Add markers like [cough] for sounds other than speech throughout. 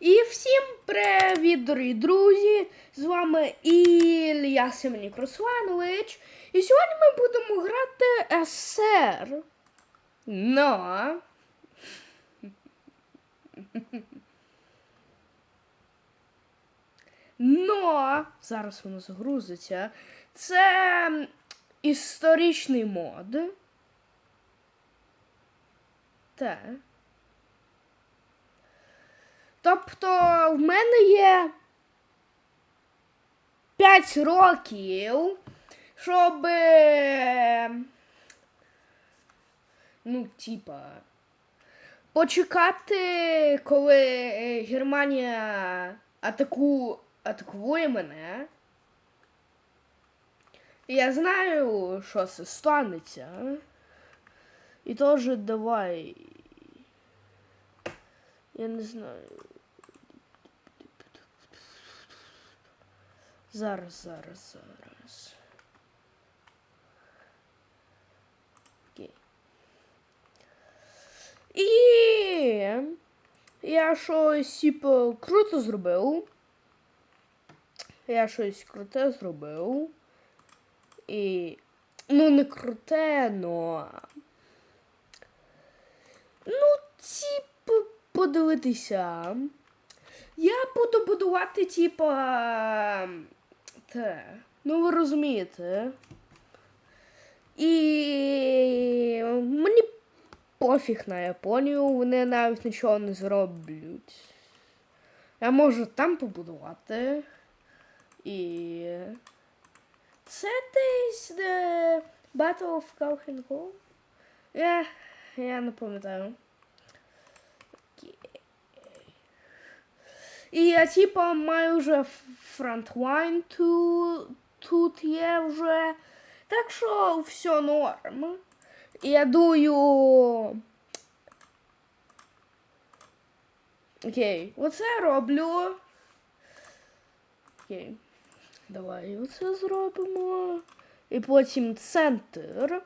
І всім привіт, дорогі друзі! З вами Ілля Семенік Русланович. І сьогодні ми будемо грати СР. Но. Но зараз воно загрузиться. Це історичний мод. Так. Тобто в мене є 5 років, щоб. е, Ну, типа. Почекати, коли е, Германія атаку... атакує мене. Я знаю, що це станеться. І теж давай. Я не знаю. Зараз, зараз, зараз. Окей. І я щось, типу, круто зробив. Я щось круте зробив. І. Ну, не круте, но. Ну, типу, подивитися. Я буду будувати, типа. Те. Ну, ви розумієте. І мені пофіг на Японію, вони навіть нічого не зроблять. Я можу там побудувати. І. Це десь де Battle of Kalkenhol? Я, я не пам'ятаю. І я типа маю вже фронтлайн тут, тут є вже. Так що все норм. Я дую. Окей, оце роблю. Окей. Давай оце зробимо. І потім центр.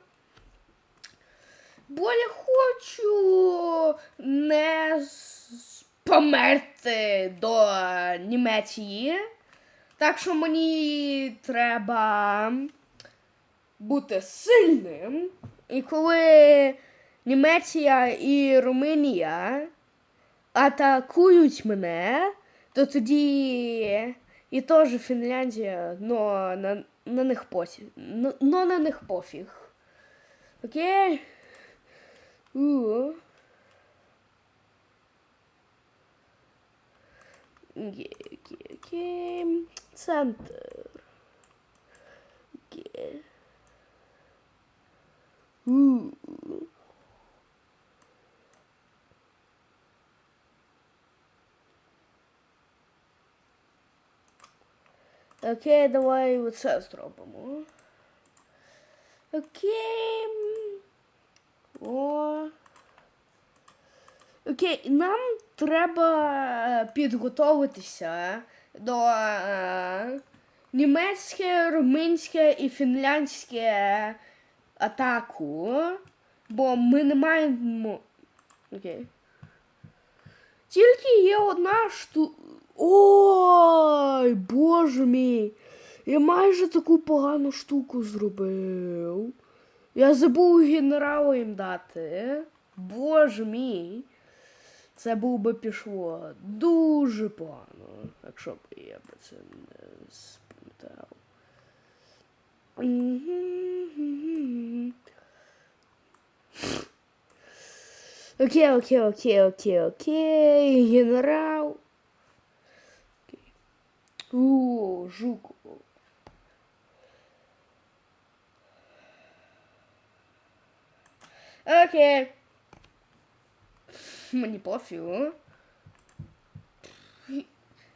Бо я хочу не з- померти до Німеччини. Так що мені треба бути сильним. І коли Німеччина і Румунія атакують мене, то тоді і теж Фінляндія, но на, на них пофіг. Но, но на них пофіг. Окей? У. Окей. Центр. У. Окей, давай оце зробимо. Окей. О. Окей, нам треба підготуватися до е, німецьке, румунське і фінляндське атаку, бо ми не маємо. Окей. Тільки є одна штука. Ой, боже мій. Я майже таку погану штуку зробив. Я забув генералу їм дати. Боже мій. Це був би пішло дуже погано, якщо б я про це не спам'ятав. Окей, окей, окей, окей, окей. Генерал. О, Жуков. Окей. [laughs] Мені пофігу.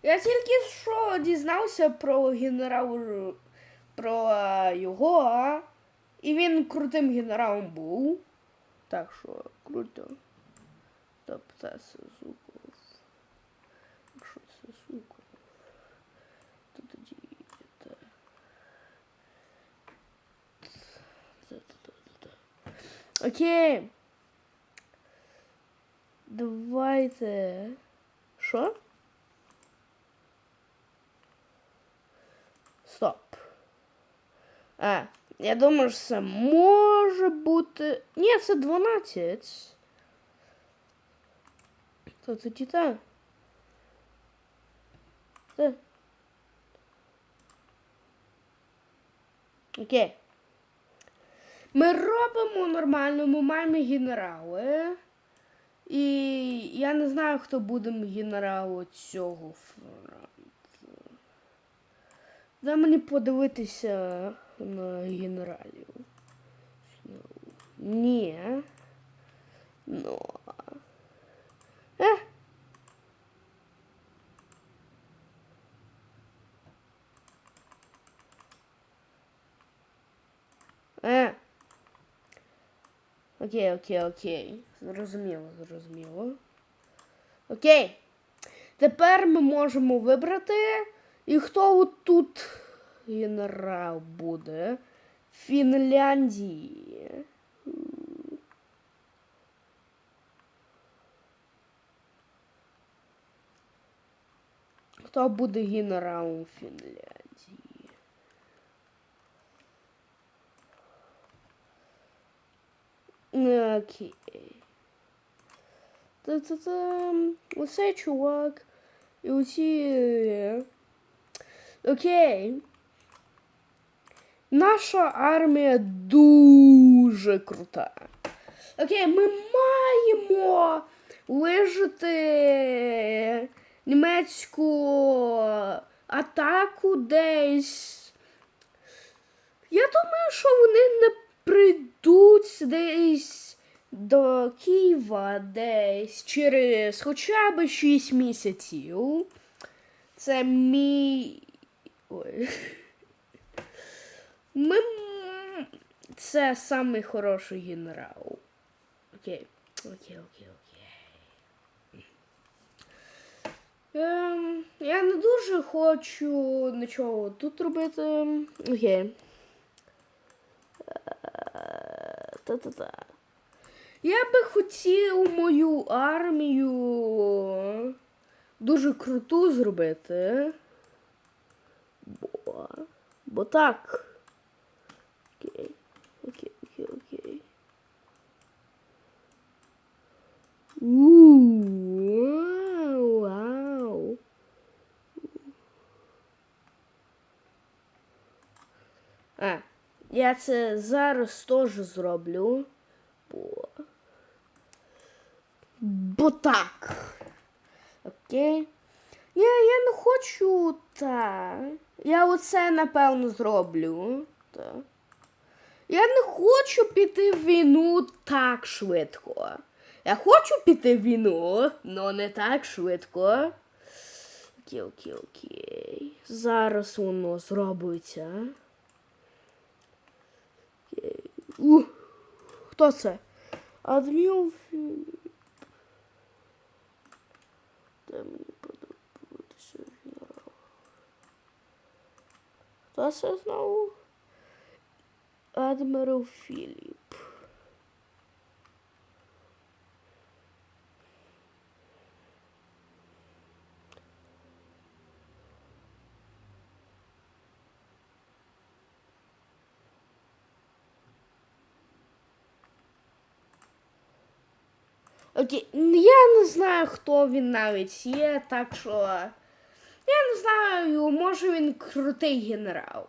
Я тільки що дізнався про генерал про е, його, і він крутим генералом був. Так що круто. Стоп, це Сузуков. Якщо це Сузуков, то тоді це. Окей. Давайте. Що? Стоп. А, я думаю, що це може бути... Ні, це 12. То тоді так. Це. Окей. Ми робимо нормально, ми маємо генерали. І я не знаю, хто буде генералу цього фронту. Дай мені подивитися на генералів. Ні. Ну. Е. Е. Окей, окей, окей. Зрозуміло, зрозуміло. Окей. Тепер ми можемо вибрати. І хто тут генерал буде? Фінляндії. Хто буде генералом Фінляндії? Окей. Та-та-та. Оцей чувак. І оці. Окей. Наша армія дуже крута. Окей, ми маємо вижити німецьку атаку десь. Я думаю, що вони не прийдуть десь до Києва десь через хоча б 6 місяців. Це мій. Ой. Ми... Це самий хороший генерал. Окей. Окей, окей, окей. Ем, я не дуже хочу нічого тут робити. Окей. Е, Та-та-та. Я би хотів мою армію дуже круту зробити. Бо, бо так. Окей, окей, окей, окей. Ууу, вау. А, я це зараз теж зроблю. Бо. Бо так. Окей. Ні, я не хочу так. Я оце напевно зроблю. Так. Я не хочу піти в війну так швидко. Я хочу піти в війну, але не так швидко. Окей, окей, окей. Зараз воно зробиться. Окей. У, хто це? Адміл Філіп. Де мені подобатися генерал? Хто це Окей, я не знаю, хто він навіть є, так що. Я не знаю, може він крутий генерал.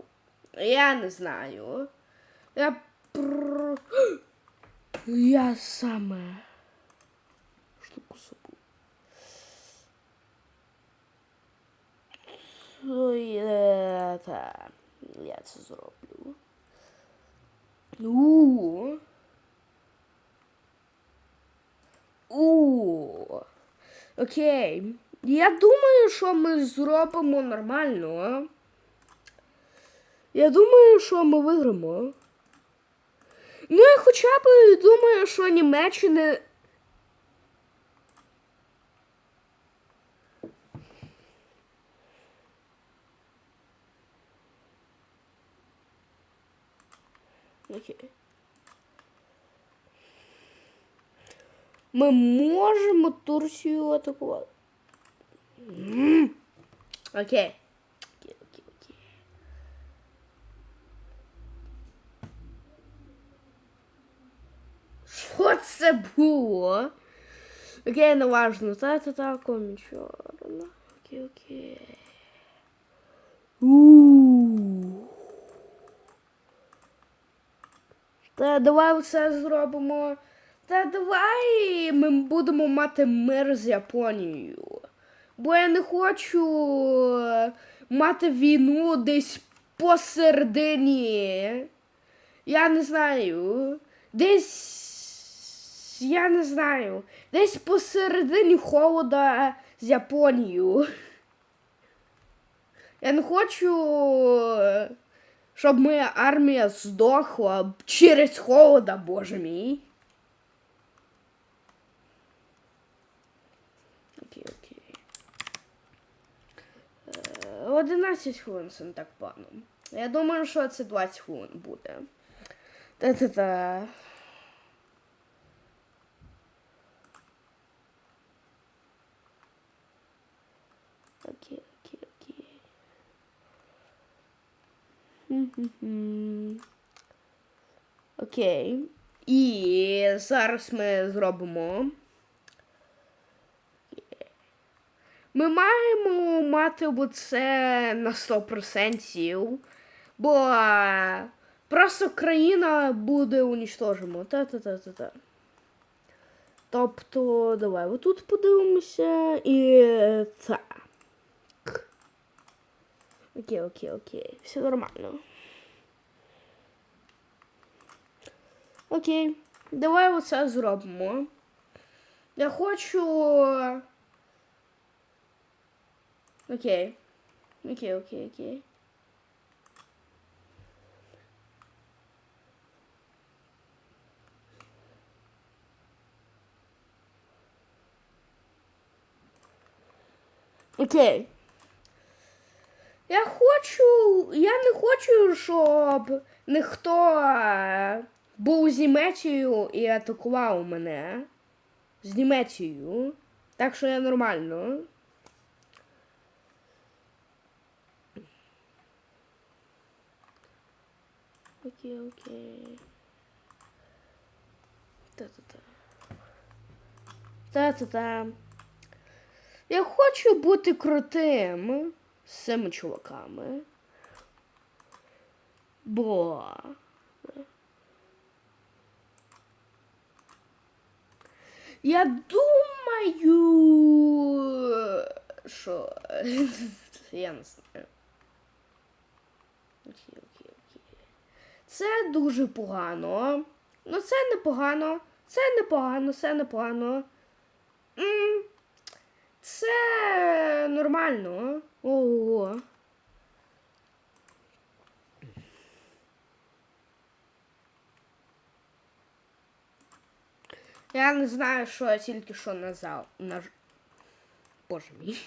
Я не знаю. Я про. Я саме. Штуку забув. Та, я це зроблю. У. У. Окей. Я думаю, що ми зробимо нормально. Я думаю, що ми виграємо. Ну, я хоча б думаю, що Німеччина. Окей. Мы можем Турцію атакувати. Ну окей. Окей, окей, окей. Що це було? Окей, не важно. Та це тако нічого. Окей, окей. Ууу. Та давай все зробимо. Та давай ми будемо мати мир з Японією. Бо я не хочу е, мати війну десь посередині. Я не знаю. Десь. Я не знаю. Десь посередині холода з Японією. Я не хочу, е, щоб моя армія здохла через холода, боже мій. Окей, окей. Е, 11 хвилин погано. Я думаю, що це 20 хвилин буде. Та-та-та. Окей, окей, окей. Окей. І зараз ми зробимо. Ми маємо мати оце на 100%, бо е, просто країна буде унічтожена. Та-та-та-та-та. Тобто, давай отут подивимося і так. Окей, окей, окей. Все нормально. Окей. Давай оце зробимо. Я хочу. Окей. Окей, окей, окей. Окей. Я хочу. Я не хочу, щоб ніхто був з Німеччею і атакував мене. З Німеччею. Так що я нормально. Окей, окей. Та-та-та. Та-та-та. Я хочу бути крутим з цими чуваками. Бо. Я думаю, що. [laughs] Я не знаю. Окей, окей, окей. Це дуже погано. Ну, це непогано. Це непогано, це непогано. Це нормально. Ого. Я не знаю, що я тільки що назав. Наж... Боже мій.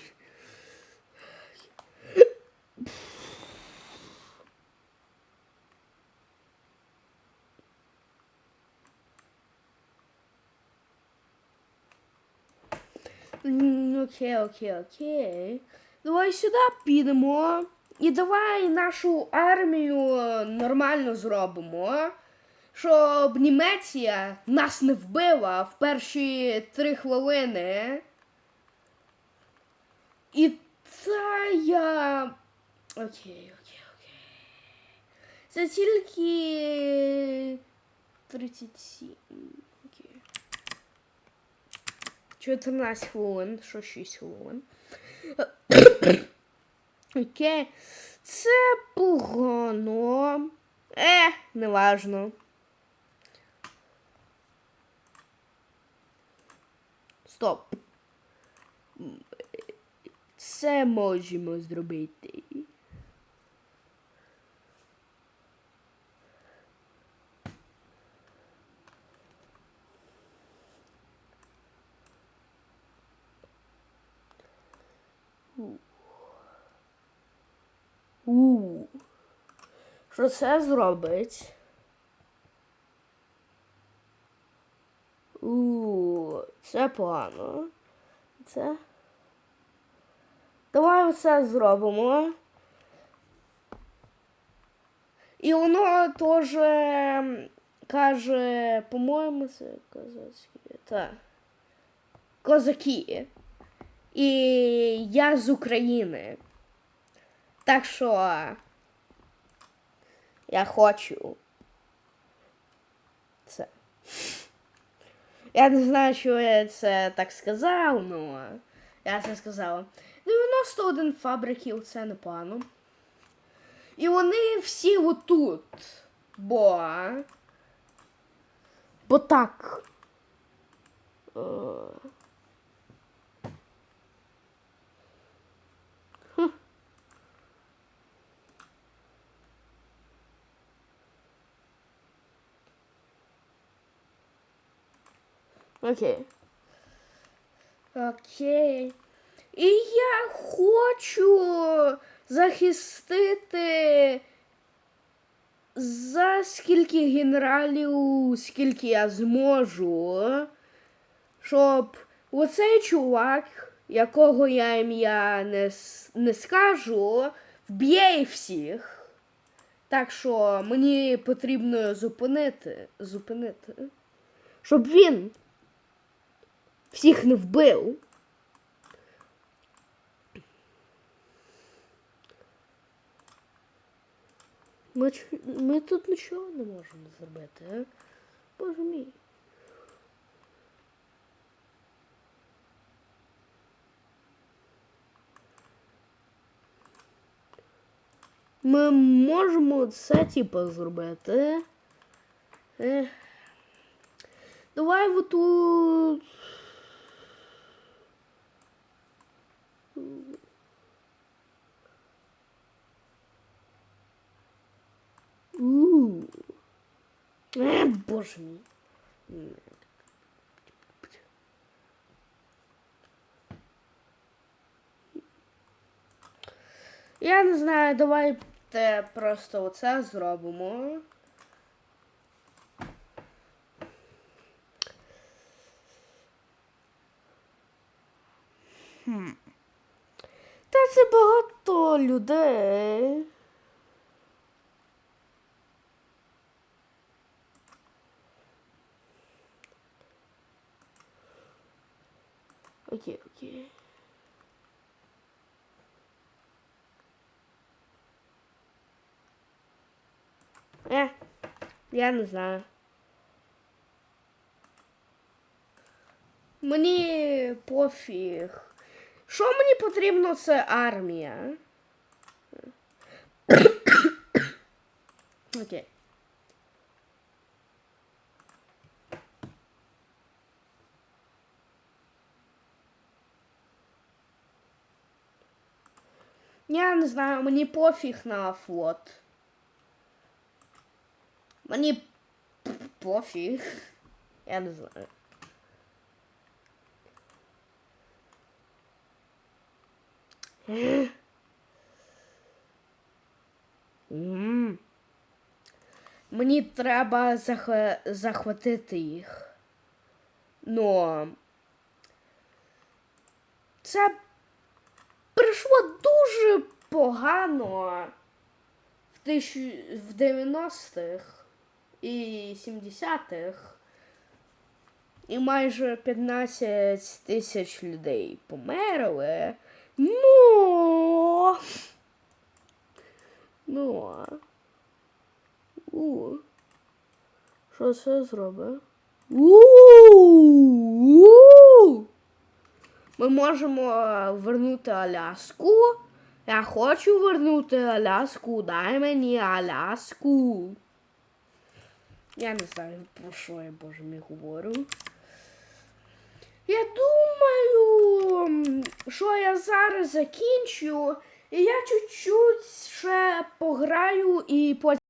Окей, окей, окей. Давай сюди підемо. І давай нашу армію нормально зробимо. Щоб Німеція нас не вбила в перші три хвилини. І це я. Окей, окей, окей. Це тільки 37. Окей. 14 хвилин, що 6 хвилин. Окей. Це погано. Е, неважно. Стоп. Це можемо зробити. У. Що це зробить? У, це погано. Це. Давай оце зробимо. І воно теж ем, каже, по-моєму, це козацькі. Так. Козаки. І я з України. Так що я хочу. Це. Я не знаю, що я це так сказав, але я це сказала. 91 фабриків це непогано. І вони всі отут. Бо. Бо так. Окей. Окей. І я хочу захистити за скільки генералів, скільки я зможу, щоб оцей чувак, якого я ім'я не, не скажу, вб'є всіх. Так що мені потрібно зупинити, зупинити, щоб він всіх не вбив. Ми, ч- ми тут нічого не можемо зробити, а? Боже мій. Ми можемо це типу зробити. Е. Давай отут. У. Е, боже мій. Я не знаю, давайте просто оце зробимо. Хм. Та це багато людей. Окей, окей. Е, я не знаю. Мені пофіг. Що мені потрібно, це армія. [coughs] Окей. Я не знаю, мені пофіг на флот. Мені пофіг. Я не знаю. Мені треба зах... захватити їх. Но це прийшло дуже погано в, тисячу... в 90-х і 70-х. І майже 15 тисяч людей померли. Ну. Ну. У. Що це зробить? У. Ми можемо е, вернути Аляску. Я хочу вернути Аляску. Дай мені Аляску. Я не знаю, про що я, боже мій, говорю. Я думаю, що я зараз закінчу, і я чуть-чуть ще пограю і потім.